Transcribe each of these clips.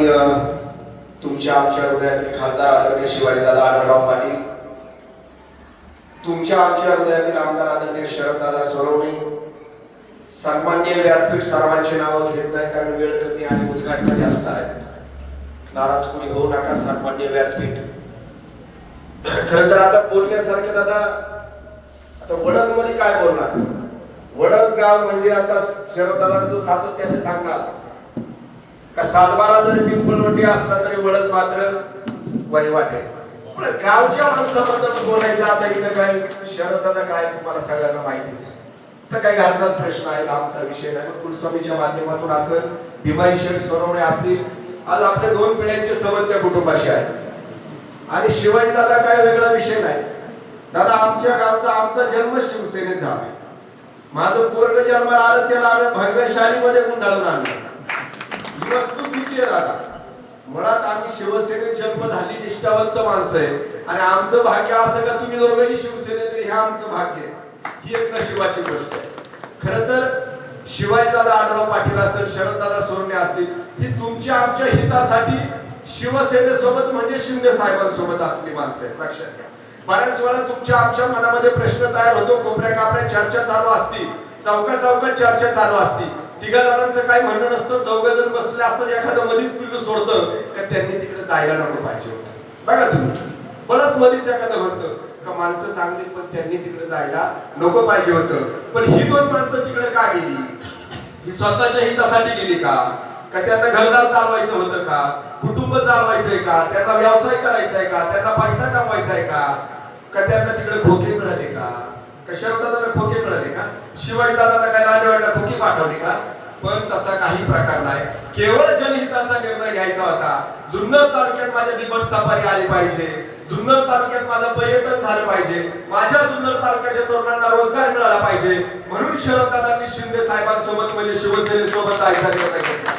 सन्माननीय तुमच्या आमच्या हृदयातील खासदार आदरणीय शिवाजीदादा आढळराव पाटील तुमच्या आमच्या हृदयातील आमदार आदरणीय शरददादा सोनवणे सन्मान्य व्यासपीठ सर्वांचे नावं घेत नाही कारण वेळ कमी आणि उद्घाटन जास्त आहेत. नाराज कोणी होऊ नका सन्मान्य व्यासपीठ. खरं तर आता बोलण्यासारखे दादा आता वडदमध्ये काय बोलणार? वडद गाव म्हणजे आता शरददादांचं सातत्याने सांगणं असतं. सातबारा जरी पिंपळवटी असला तरी वळत मात्र वहिवाट. आहे गावच्या माणसाबद्दल बोलायचं आता इथं काय? शरददादा काय तुम्हाला सगळ्यांना माहितीच आहे तर काय घरचाच प्रश्न आहे लांबचा विषय नाही. कुलस्वामीच्या माध्यमातून असं भीमाई शेठ सोनवणे असतील. आज आपल्या दोन पिढ्यांचे संबंध त्या कुटुंबाशी आहे आणि शिवाजी दादा काय वेगळा विषय नाही. दादा आमच्या गावचा आमचा जन्म शिवसेनेत झाला. माझं पोरग जन्म आलं त्याला आम्ही भगव्या गुंडाळून आणलं. वस्तुस्थिती आहे दादा? मुळात आम्ही शिवसेनेत जन्म झाली निष्ठावंत माणसं आहे. आणि आमचं भाग्य असं का तुम्ही दोघंही शिवसेनेत हे आमचं भाग्य आहे. ही एक नशिबाची गोष्ट आहे. खर तर शिवाजीदादा आढळराव पाटील असेल शरददादा सोरणे असतील ही तुमच्या आमच्या हितासाठी शिवसेनेसोबत म्हणजे शिंदे साहेबांसोबत असली माणसं आहेत. लक्षात घ्या. बऱ्याच वेळा तुमच्या आमच्या मनामध्ये प्रश्न तयार होतो कोपऱ्या कापऱ्या चर्चा चालू असती चौका चौकात चर्चा चालू असती तिघा जणांचं काही म्हणणं नसतं चौघ जण बसले असतात एखादं मधीच पिल्लू सोडतं का त्यांनी तिकडे जायला नको पाहिजे होतं? बघा तुम्ही. बरंच मधीच एखादं म्हणतं का माणसं चांगली पण त्यांनी तिकडे जायला नको पाहिजे होतं. पण ही दोन माणसं तिकडे का गेली? ही स्वतःच्या हितासाठी गेली का? का त्यांना घरदार चालवायचं होतं का? कुटुंब चालवायचंय का? त्यांना व्यवसाय करायचा आहे का? त्यांना पैसा कमवायचा आहे का? का त्यांना तिकडे खोके मिळाले का? कशा दादांना शिवाजी दादांना काय लांडेवाडला खोकी पाठवली का? पण तसा काही प्रकार नाही. केवळ जनहिताचा निर्णय घ्यायचा होता. जुन्नर तालुक्यात माझ्या बिबट सफारी आली पाहिजे. जुन्नर तालुक्यात माझं पर्यटन झालं पाहिजे. माझ्या जुन्नर तालुक्याच्या तरुणांना रोजगार मिळाला पाहिजे. म्हणून शरददादांनी शिंदे साहेबांसोबत म्हणजे शिवसेनेसोबत जायचा निर्णय घेतला.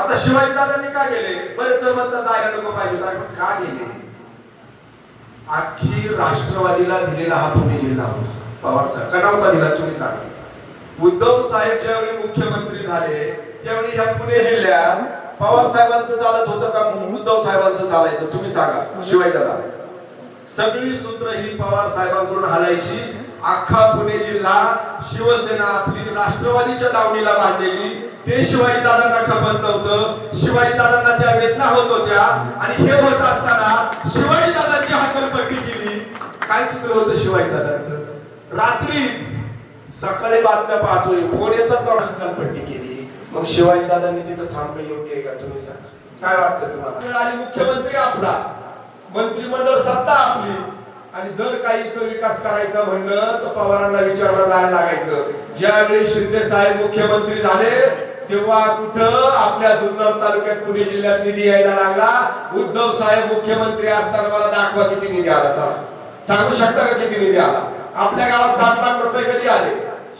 आता शिवाजी दादांनी का गेले? बरेच जर म्हणतात जायला नको पाहिजे. पण का गेले? अख्खी राष्ट्रवादीला दिलेला हा पुणे जिल्हा होता. पवार साहेब का नव्हता दिला तुम्ही सांगा. उद्धव साहेब ज्यावेळी मुख्यमंत्री झाले त्यावेळी ह्या पुणे जिल्ह्यात पवार साहेबांचं चालत होतं का उद्धव साहेबांचं चालायचं तुम्ही सांगा शिवाय दादा. सगळी सूत्र ही पवार साहेबांकडून हालायची. अख्खा पुणे जिल्हा शिवसेना आपली राष्ट्रवादीच्या दावणीला बांधलेली ते शिवाजी दादांना खपत नव्हतं. शिवाजी दादांना त्या वेदना होत होत्या. आणि हे होत असताना शिवाजी दादांची हकलपट्टी केली. काय चुकलं होतं शिवाजी दादांचं? रात्री सकाळी बातम्या पाहतोय. फोन येतात ना हक्कालपट्टी केली. मग शिवाजी दादांनी तिथं थांबणं योग्य आहे का? तुम्ही सांगा. काय वाटतं तुम्हाला? आणि मुख्यमंत्री आपला. मंत्रिमंडळ सत्ता आपली. आणि जर काही इथं विकास करायचा म्हणलं तर पवारांना विचारला जायला लागायचं. ज्यावेळी शिंदे साहेब मुख्यमंत्री झाले तेव्हा कुठं आपल्या जुन्नर तालुक्यात पुणे जिल्ह्यात निधी यायला लागला? उद्धव साहेब मुख्यमंत्री असताना मला दाखवा किती निधी आला. चला. सांगू शकता का किती निधी आला? आपल्या गावात साठ लाख रुपये कधी आले?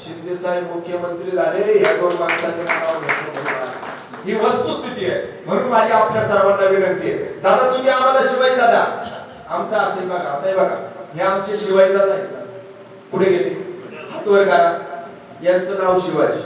शिंदे साहेब मुख्यमंत्री झाले या दोन माणसांच्या ही वस्तुस्थिती आहे. म्हणून माझी आपल्या सर्वांना विनंती आहे. दादा तुम्ही आम्हाला शिवाजी दादा आमचा असेल बघा आता हे बघा. हे आमचे शिवाजी दादा आहेत पुढे गेले? हातवर करा. यांचं नाव शिवाजी.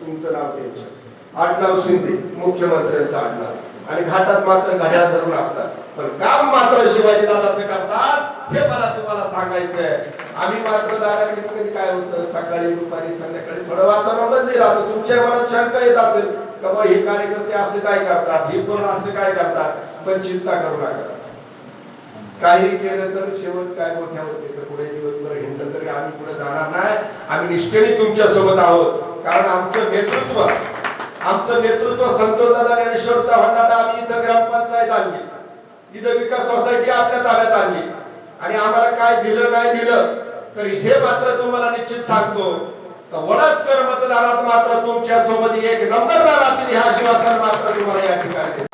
तुमचं नाव त्यांचं आडनाव शिंदे. मुख्यमंत्र्यांचं आठ नाव आणि घाटात मात्र घड्याळ धरून असतात. पण काम मात्र शिवाजी दादाचं करतात हे मला तुम्हाला सांगायचं आहे आम्ही मात्र दादा कधी काय होतं सकाळी दुपारी संध्याकाळी थोडं वातावरण बदली राहतं. तुमच्या मनात शंका येत असेल का बा हे कार्यकर्ते असं काय करतात? हे कोण असं काय करतात? पण चिंता करू नका. काही केलं तर शेवट काय मोठ्यावरच येतं पुढे दिवसभर हिंडलं तरी आम्ही पुढे जाणार नाही. आम्ही निष्ठेने तुमच्यासोबत आहोत. कारण आमचं नेतृत्व आमचं नेतृत्व संतोष दादा ज्ञानेश्वर चव्हाण दादा आम्ही इथं ग्रामपंचायत आणली. इथं विकास सोसायटी आपल्या ताब्यात आणली. आणि आम्हाला काय दिलं नाही दिलं तरी हे मात्र तुम्हाला निश्चित सांगतो. तर वडाच कर मतदानात मात्र तुमच्यासोबत एक नंबरला राहतील हे आश्वासन मात्र तुम्हाला या ठिकाणी